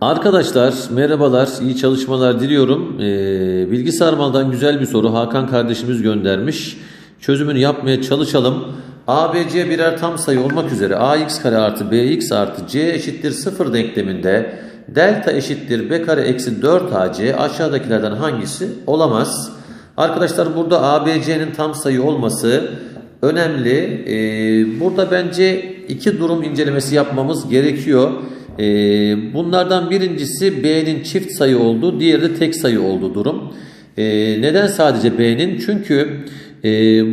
Arkadaşlar merhabalar, iyi çalışmalar diliyorum. Ee, Bilgi Sarmal'dan güzel bir soru Hakan kardeşimiz göndermiş. Çözümünü yapmaya çalışalım. ABC birer tam sayı olmak üzere ax kare artı bx artı c eşittir 0 denkleminde delta eşittir b kare eksi 4ac aşağıdakilerden hangisi olamaz? Arkadaşlar burada ABC'nin tam sayı olması önemli. Ee, burada bence iki durum incelemesi yapmamız gerekiyor. Ee, bunlardan birincisi B'nin çift sayı olduğu, diğeri de tek sayı olduğu durum. Ee, neden sadece B'nin? Çünkü e,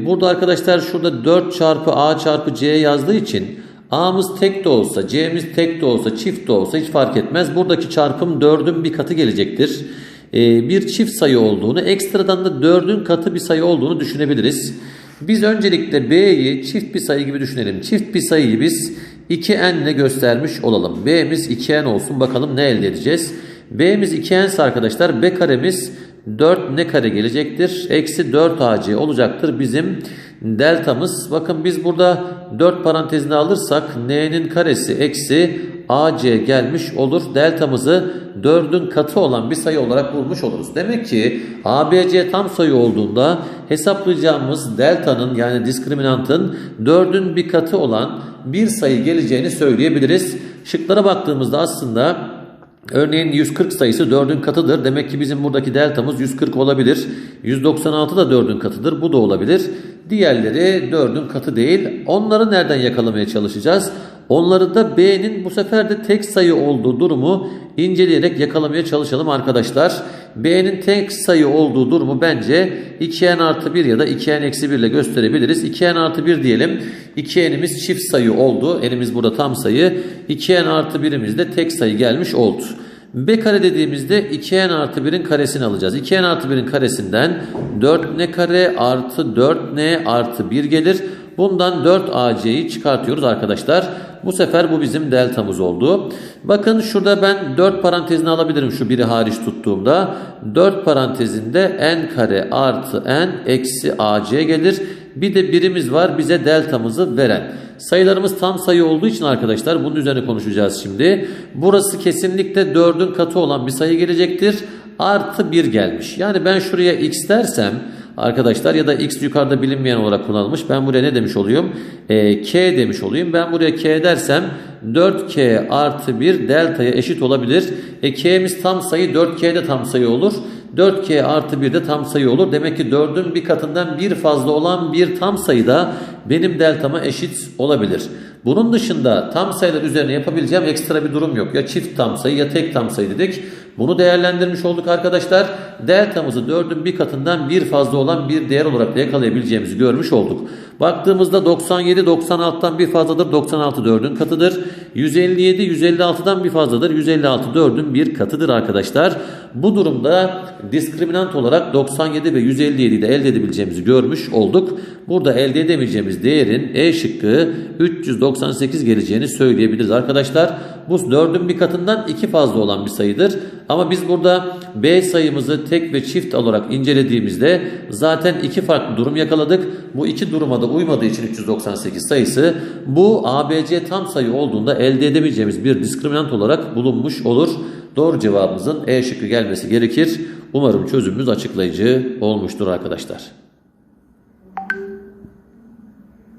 burada arkadaşlar şurada 4 çarpı A çarpı C yazdığı için A'mız tek de olsa, C'miz tek de olsa, çift de olsa hiç fark etmez. Buradaki çarpım 4'ün bir katı gelecektir. Ee, bir çift sayı olduğunu, ekstradan da 4'ün katı bir sayı olduğunu düşünebiliriz. Biz öncelikle B'yi çift bir sayı gibi düşünelim. Çift bir sayıyı biz 2n ile göstermiş olalım. B'miz 2n olsun bakalım ne elde edeceğiz. B'miz 2n ise arkadaşlar B karemiz 4 ne kare gelecektir? Eksi 4ac olacaktır bizim deltamız. Bakın biz burada 4 parantezine alırsak n'nin karesi eksi ac gelmiş olur. Deltamızı 4'ün katı olan bir sayı olarak bulmuş oluruz. Demek ki ABC tam sayı olduğunda hesaplayacağımız delta'nın yani diskriminantın 4'ün bir katı olan bir sayı geleceğini söyleyebiliriz. Şıklara baktığımızda aslında Örneğin 140 sayısı 4'ün katıdır. Demek ki bizim buradaki deltamız 140 olabilir. 196 da 4'ün katıdır. Bu da olabilir. Diğerleri 4'ün katı değil. Onları nereden yakalamaya çalışacağız? Onları da B'nin bu sefer de tek sayı olduğu durumu inceleyerek yakalamaya çalışalım arkadaşlar. B'nin tek sayı olduğu durumu bence 2n artı 1 ya da 2n eksi 1 ile gösterebiliriz. 2n artı 1 diyelim. 2n'imiz çift sayı oldu. Elimiz burada tam sayı. 2n artı 1'imiz de tek sayı gelmiş oldu. B kare dediğimizde 2n artı 1'in karesini alacağız. 2n artı 1'in karesinden 4n kare artı 4n artı 1 gelir. Bundan 4ac'yi çıkartıyoruz arkadaşlar. Bu sefer bu bizim deltamız oldu. Bakın şurada ben 4 parantezini alabilirim şu biri hariç tuttuğumda. 4 parantezinde n kare artı n eksi ac gelir. Bir de birimiz var bize deltamızı veren. Sayılarımız tam sayı olduğu için arkadaşlar bunun üzerine konuşacağız şimdi. Burası kesinlikle 4'ün katı olan bir sayı gelecektir. Artı 1 gelmiş. Yani ben şuraya x dersem arkadaşlar ya da x yukarıda bilinmeyen olarak kullanılmış. Ben buraya ne demiş oluyorum? E, k demiş olayım. Ben buraya k dersem 4k artı 1 delta'ya eşit olabilir. E, k'miz tam sayı 4k de tam sayı olur. 4k artı 1 de tam sayı olur. Demek ki 4'ün bir katından bir fazla olan bir tam sayı da benim deltama eşit olabilir. Bunun dışında tam sayılar üzerine yapabileceğim ekstra bir durum yok. Ya çift tam sayı ya tek tam sayı dedik. Bunu değerlendirmiş olduk arkadaşlar. Deltamızı 4'ün bir katından bir fazla olan bir değer olarak da yakalayabileceğimizi görmüş olduk. Baktığımızda 97 96'dan bir fazladır. 96 4'ün katıdır. 157 156'dan bir fazladır. 156 4'ün bir katıdır arkadaşlar. Bu durumda diskriminant olarak 97 ve 157'yi de elde edebileceğimizi görmüş olduk. Burada elde edemeyeceğimiz değerin E şıkkı 398 geleceğini söyleyebiliriz arkadaşlar. Bu 4'ün bir katından 2 fazla olan bir sayıdır. Ama biz burada B sayımızı tek ve çift olarak incelediğimizde zaten iki farklı durum yakaladık. Bu iki duruma da uymadığı için 398 sayısı bu ABC tam sayı olduğunda elde edemeyeceğimiz bir diskriminant olarak bulunmuş olur. Doğru cevabımızın E şıkkı gelmesi gerekir. Umarım çözümümüz açıklayıcı olmuştur arkadaşlar.